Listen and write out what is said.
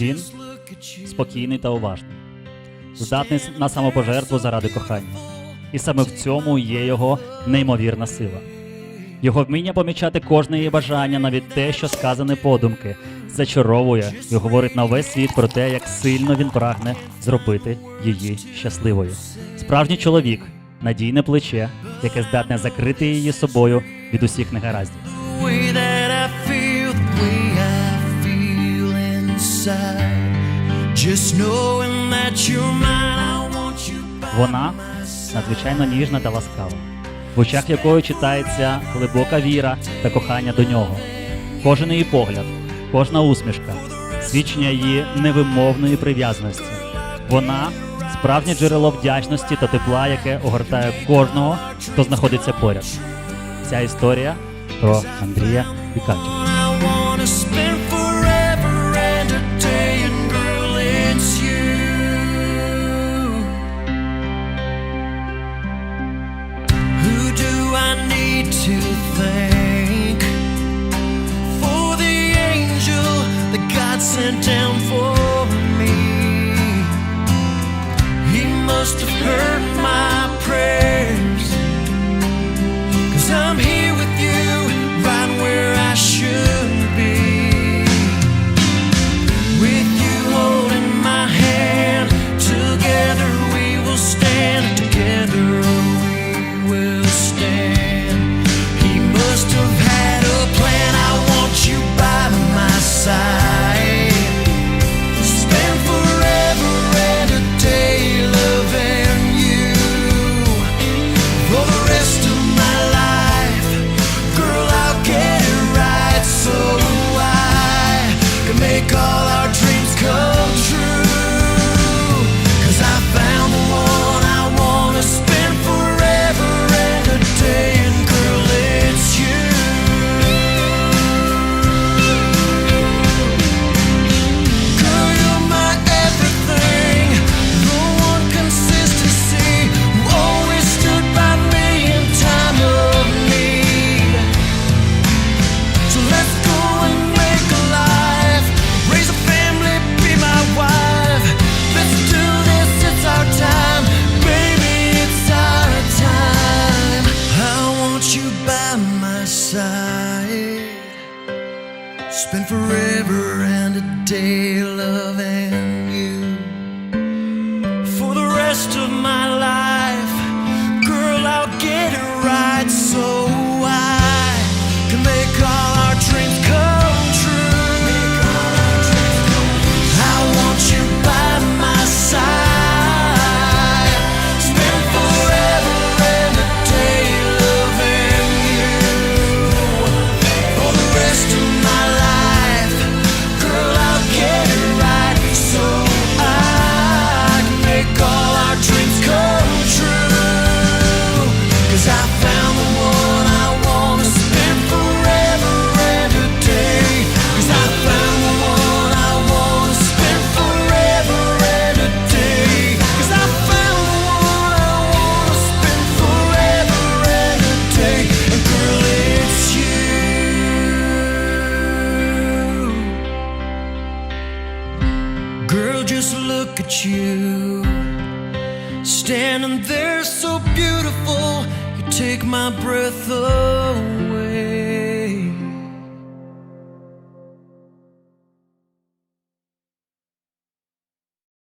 Він спокійний та уважний, здатний на самопожертву заради кохання. І саме в цьому є його неймовірна сила. Його вміння помічати кожне її бажання, навіть те, що сказане подумки, зачаровує і говорить на весь світ про те, як сильно він прагне зробити її щасливою. Справжній чоловік, надійне плече, яке здатне закрити її собою від усіх негараздів. Inside. Just knowing that you're mine, I want you by Вона надзвичайно ніжна та ласкава, в очах якої читається глибока віра та кохання до нього. Кожен її погляд, кожна усмішка, свідчення її невимовної прив'язаності. Вона справжнє джерело вдячності та тепла, яке огортає кожного, хто знаходиться поряд. Ця історія про Андрія і Катю. Thank for the angel that God sent down for me? He must have heard my prayers. Spend forever and a day loving look at you. Standing there so beautiful, you take my breath away.